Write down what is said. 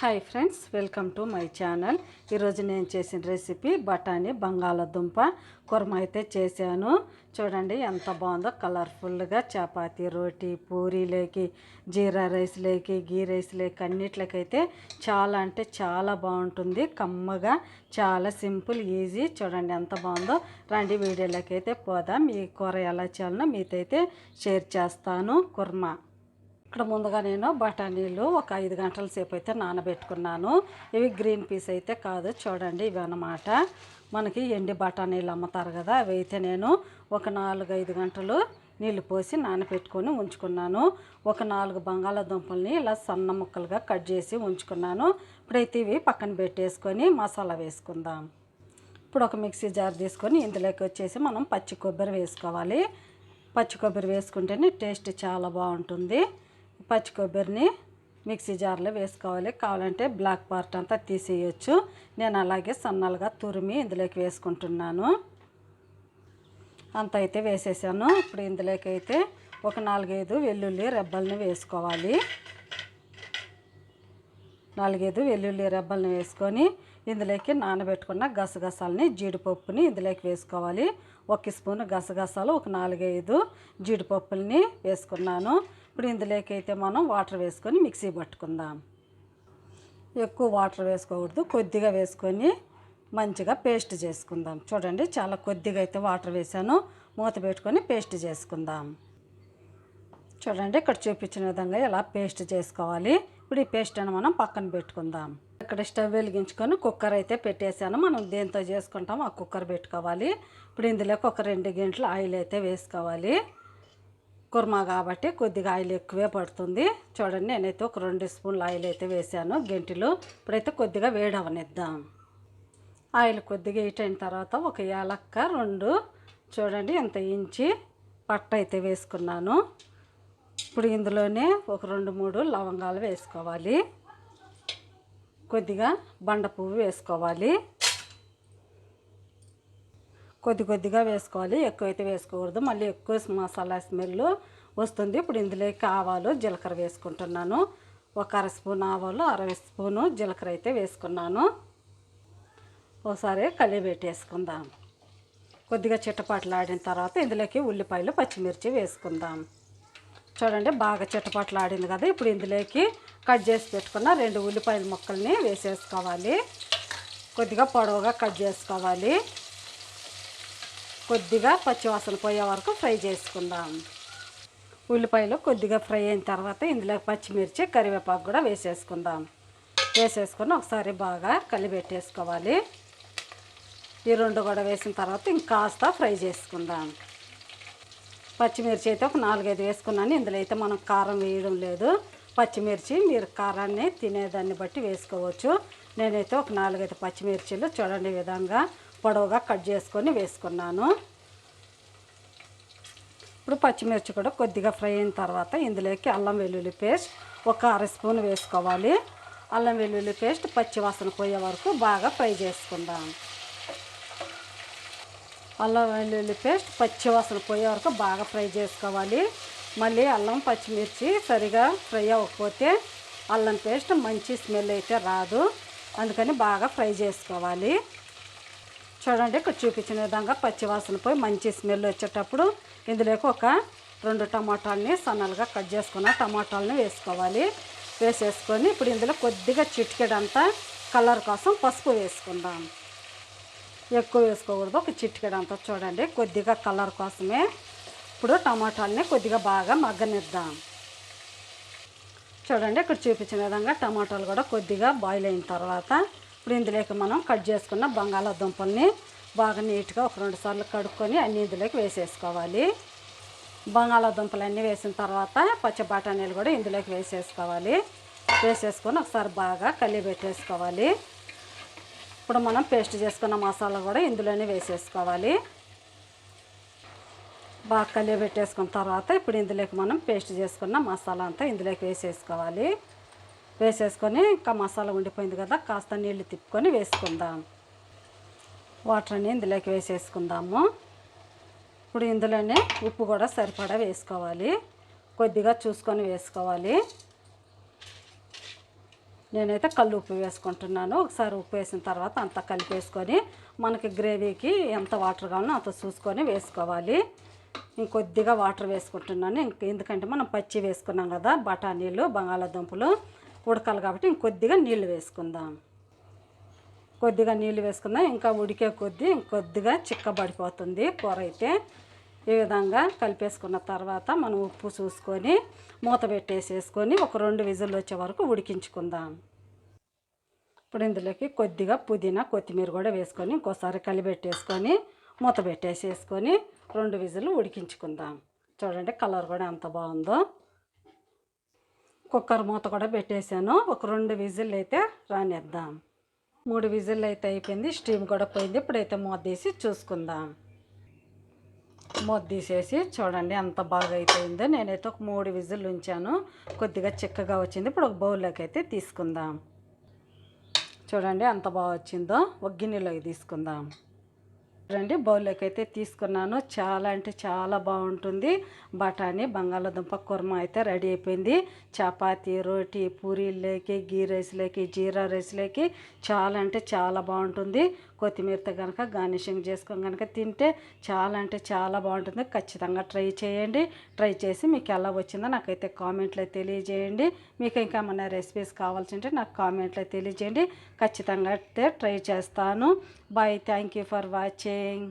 Hi friends welcome to my channel ఈరోజు నేను చేసిన రెసిపీ బఠానీ బంగాళాదుంప. కుర్మ అయితే చేశాను. చూడండి ఎంత బాగుందో కలర్ఫుల్గా చపాతి రోటీ పూరీలోకి జీరా రైస్లోకి గీ రైస్లోకి అన్నిట్లకైతే చాలా అంటే చాలా బాగుంటుంది. కమ్మగా చాలా సింపుల్ ఈజీ. చూడండి ఎంత బాగుందో. రండి వీడియోలోకి అయితే పోదాం. ఈ కూర ఎలా చేయాలనో మీతో అయితే షేర్ చేస్తాను. కుర్మా. ఇక్కడ ముందుగా నేను బఠానీలు ఒక ఐదు గంటల సేపు అయితే నానబెట్టుకున్నాను. ఇవి గ్రీన్ పీస్ అయితే కాదు చూడండి ఇవి అన్నమాట. మనకి ఎండి బఠానీలు అమ్ముతారు కదా అవి అయితే నేను ఒక నాలుగు ఐదు గంటలు నీళ్ళు పోసి నానబెట్టుకొని ఉంచుకున్నాను. ఒక నాలుగు బంగాళాదుంపల్ని ఇలా సన్న ముక్కలుగా కట్ చేసి ఉంచుకున్నాను. ఇప్పుడైతే ఇవి పక్కన పెట్టేసుకొని మసాలా వేసుకుందాం. ఇప్పుడు ఒక మిక్సీ జార్ తీసుకొని ఇందులోకి వచ్చేసి మనం పచ్చి కొబ్బరి వేసుకోవాలి. పచ్చి కొబ్బరి వేసుకుంటేనే టేస్ట్ చాలా బాగుంటుంది. పచ్చి కొబ్బరిని మిక్సీ జార్లో వేసుకోవాలి. కావాలంటే బ్లాక్ పార్ట్ అంతా తీసేయచ్చు. నేను అలాగే సన్నలుగా తురిమి ఇందులోకి వేసుకుంటున్నాను. అంత అయితే వేసేసాను. ఇప్పుడు ఇందులోకి అయితే ఒక నాలుగైదు వెల్లుల్లి రెబ్బల్ని వేసుకోవాలి. నాలుగైదు వెల్లుల్లి రెబ్బల్ని వేసుకొని ఇందులోకి నానబెట్టుకున్న గసగసాలని జీడిపప్పుని ఇందులోకి వేసుకోవాలి. ఒక స్పూన్ గసగసాలు ఒక నాలుగైదు జీడిపప్పుల్ని వేసుకున్నాను. ఇప్పుడు ఇందులోకి అయితే మనం వాటర్ వేసుకొని మిక్సీ పట్టుకుందాం. ఎక్కువ వాటర్ వేసుకోకూడదు కొద్దిగా వేసుకొని మంచిగా పేస్ట్ చేసుకుందాం. చూడండి చాలా కొద్దిగా అయితే వాటర్ వేసాను. మూత పెట్టుకొని పేస్ట్ చేసుకుందాం. చూడండి ఇక్కడ చూపించిన విధంగా ఇలా పేస్ట్ చేసుకోవాలి. ఇప్పుడు ఈ పేస్ట్ అని మనం పక్కన పెట్టుకుందాం. ఇక్కడ స్టవ్ వెలిగించుకొని కుక్కర్ అయితే పెట్టేశాను. మనం దేంతో చేసుకుంటాం ఆ కుక్కర్ పెట్టుకోవాలి. ఇప్పుడు ఇందులోకి ఒక రెండు గంటలు ఆయిల్ అయితే వేసుకోవాలి. కుర్మా కాబట్టి కొద్దిగా ఆయిల్ ఎక్కువే పడుతుంది. చూడండి నేనైతే ఒక రెండు స్పూన్లు ఆయిల్ అయితే వేసాను. గంటిలో ఇప్పుడైతే కొద్దిగా వేడవనిద్దాం. ఆయిల్ కొద్దిగా హీట్ అయిన తర్వాత ఒక యాలక్క రెండు చూడండి ఎంత ఇంచి పట్ట అయితే వేసుకున్నాను. ఇప్పుడు ఇందులోనే ఒక రెండు మూడు లవంగాలు వేసుకోవాలి. కొద్దిగా బండ పువ్వు వేసుకోవాలి. కొద్ది కొద్దిగా వేసుకోవాలి. ఎక్కువైతే వేసుకోకూడదు. మళ్ళీ ఎక్కువ మసాలా స్మెల్ వస్తుంది. ఇప్పుడు ఇందులోకి ఆవాలు జీలకర్ర వేసుకుంటున్నాను. ఒక అర స్పూన్ ఆవాలు అరవై స్పూను జీలకర్ర అయితే వేసుకున్నాను. ఒకసారి కళ్ళీ పెట్టేసుకుందాం కొద్దిగా చిట్టపాట్లు ఆడిన తర్వాత ఇందులోకి ఉల్లిపాయలు పచ్చిమిర్చి వేసుకుందాం. చూడండి బాగా చిట్టపాట్లు ఆడింది కదా. ఇప్పుడు ఇందులోకి కట్ చేసి పెట్టుకున్న రెండు ఉల్లిపాయల ముక్కల్ని వేసేసుకోవాలి. కొద్దిగా పొడవుగా కట్ చేసుకోవాలి. కొద్దిగా పచ్చివాసన పోయే వరకు ఫ్రై చేసుకుందాం. ఉల్లిపాయలు కొద్దిగా ఫ్రై అయిన తర్వాత ఇందులో పచ్చిమిర్చి కరివేపాకు కూడా వేసేసుకుందాం. వేసేసుకుని ఒకసారి బాగా కలిపెట్టేసుకోవాలి. ఈ రెండు కూడా వేసిన తర్వాత ఇంకాస్త ఫ్రై చేసుకుందాం. పచ్చిమిర్చి అయితే ఒక నాలుగైదు వేసుకున్నాను. ఇందులో అయితే మనం కారం వేయడం లేదు. పచ్చిమిర్చి మీరు కారాన్ని తినేదాన్ని బట్టి వేసుకోవచ్చు. నేనైతే ఒక నాలుగైదు పచ్చిమిర్చిలు చూడండి విధంగా పొడవుగా కట్ చేసుకొని వేసుకున్నాను. ఇప్పుడు పచ్చిమిర్చి కూడా కొద్దిగా ఫ్రై అయిన తర్వాత ఇందులోకి అల్లం వెల్లుల్లి పేస్ట్ ఒక అర స్పూన్ వేసుకోవాలి. అల్లం వెల్లుల్లి పేస్ట్ పచ్చి వాసన పోయే వరకు బాగా ఫ్రై చేసుకుందాం. అల్లం వెల్లుల్లి పేస్ట్ పచ్చి వాసన పోయే వరకు బాగా ఫ్రై చేసుకోవాలి. మళ్ళీ అల్లం పచ్చిమిర్చి సరిగా ఫ్రై అవ్వకపోతే అల్లం పేస్ట్ మంచి స్మెల్ అయితే రాదు. అందుకని బాగా ఫ్రై చేసుకోవాలి. చూడండి ఇక్కడ చూపించిన విధంగా పచ్చివాసన పోయి మంచి స్మెల్ వచ్చేటప్పుడు ఇందులోకి ఒక రెండు టమాటాలని సన్నలుగా కట్ చేసుకున్న టమాటాలని వేసుకోవాలి. వేసేసుకొని ఇప్పుడు ఇందులో కొద్దిగా చిటికెడంతా కలర్ కోసం పసుపు వేసుకుందాం. ఎక్కువ వేసుకోకూడదు ఒక చిటికెడంతా చూడండి. కొద్దిగా కలర్ కోసమే ఇప్పుడు టమాటాలని కొద్దిగా బాగా మగ్గనిద్దాం. చూడండి ఇక్కడ చూపించిన విధంగా టమాటాలు కూడా కొద్దిగా బాయిల్ అయిన తర్వాత ఇప్పుడు ఇందులోకి మనం కట్ చేసుకున్న బంగాళాదుంపల్ని బాగా నీట్గా ఒక రెండు సార్లు కడుక్కొని అన్ని ఇందులోకి వేసేసుకోవాలి. బంగాళాదుంపలు అన్నీ వేసిన తర్వాత పచ్చి బఠానీలు కూడా ఇందులోకి వేసేసుకోవాలి. వేసేసుకొని ఒకసారి బాగా కలిగి పెట్టేసుకోవాలి. ఇప్పుడు మనం పేస్ట్ చేసుకున్న మసాలా కూడా ఇందులోనే వేసేసుకోవాలి. బాగా కలిగి పెట్టేసుకున్న తర్వాత ఇప్పుడు ఇందులోకి మనం పేస్ట్ చేసుకున్న మసాలా అంతా ఇందులోకి వేసేసుకోవాలి. వేసేసుకొని ఇంకా మసాలా ఉండిపోయింది కదా కాస్త నీళ్ళు తిప్పుకొని వేసుకుందాం. వాటర్ అని ఇందులోకి వేసేసుకుందాము. ఇప్పుడు ఇందులోనే ఉప్పు కూడా సరిపడా వేసుకోవాలి. కొద్దిగా చూసుకొని వేసుకోవాలి. నేనైతే కళ్ళు ఉప్పు వేసుకుంటున్నాను. ఒకసారి ఉప్పు వేసిన తర్వాత అంతా కలిపేసుకొని మనకి గ్రేవీకి ఎంత వాటర్ కావాలో అంత చూసుకొని వేసుకోవాలి. ఇంకొద్దిగా వాటర్ వేసుకుంటున్నాను. ఇంక ఎందుకంటే మనం పచ్చి వేసుకున్నాం కదా బఠానీలు బంగాళాదుంపలు ఉడకాలి కాబట్టి ఇంకొద్దిగా నీళ్ళు వేసుకుందాం. కొద్దిగా నీళ్ళు వేసుకుందాం. ఇంకా ఉడికే కొద్దీ ఇంకొద్దిగా చిక్కబడిపోతుంది కూర అయితే. ఈ విధంగా కలిపేసుకున్న తర్వాత మనం ఉప్పు చూసుకొని మూత పెట్టేసేసుకొని ఒక రెండు విజిల్లు వచ్చే వరకు ఉడికించుకుందాం. ఇప్పుడు ఇందులోకి కొద్దిగా పుదీనా కొత్తిమీర కూడా వేసుకొని ఇంకోసారి కలిపెట్టేసుకొని మూత పెట్టేసేసుకొని రెండు విజిల్లు ఉడికించుకుందాం. చూడండి కలర్ కూడా ఎంత బాగుందో. కుక్కర్ మూత కూడా పెట్టేశాను. ఒక రెండు విజిల్ అయితే రానిద్దాం. మూడు విజిల్ అయితే అయిపోయింది. స్టీమ్ కూడా పోయింది. ఇప్పుడైతే మూత తీసి చూసుకుందాం. మూత తీసేసి చూడండి ఎంత బాగా అయిపోయిందో. నేనైతే ఒక మూడు విజిల్ ఉంచాను. కొద్దిగా చిక్కగా వచ్చింది. ఇప్పుడు ఒక బౌల్లోకి అయితే తీసుకుందాం. చూడండి ఎంత బాగా వచ్చిందో. ఒక గిన్నెలోకి తీసుకుందాం. చూడండి బౌల్లోకి అయితే తీసుకున్నాను. చాలా అంటే చాలా బాగుంటుంది. బఠానీ బంగాళాదుంప కుర్మ అయితే రెడీ అయిపోయింది. చపాతి రోటీ పూరీలోకి గీ రైస్లోకి జీరా రైస్లోకి చాలా అంటే చాలా బాగుంటుంది. కొత్తిమీరతో కనుక గార్నిషింగ్ చేసుకొని కనుక తింటే చాలా అంటే చాలా బాగుంటుంది. ఖచ్చితంగా ట్రై చేయండి. ట్రై చేసి మీకు ఎలా వచ్చిందో నాకైతే కామెంట్లో తెలియజేయండి. మీకు ఇంకా ఏమైనా రెసిపీస్ కావాల్సి ఉంటే నాకు కామెంట్లో తెలియజేయండి. ఖచ్చితంగా అయితే ట్రై చేస్తాను. Bye thank you for watching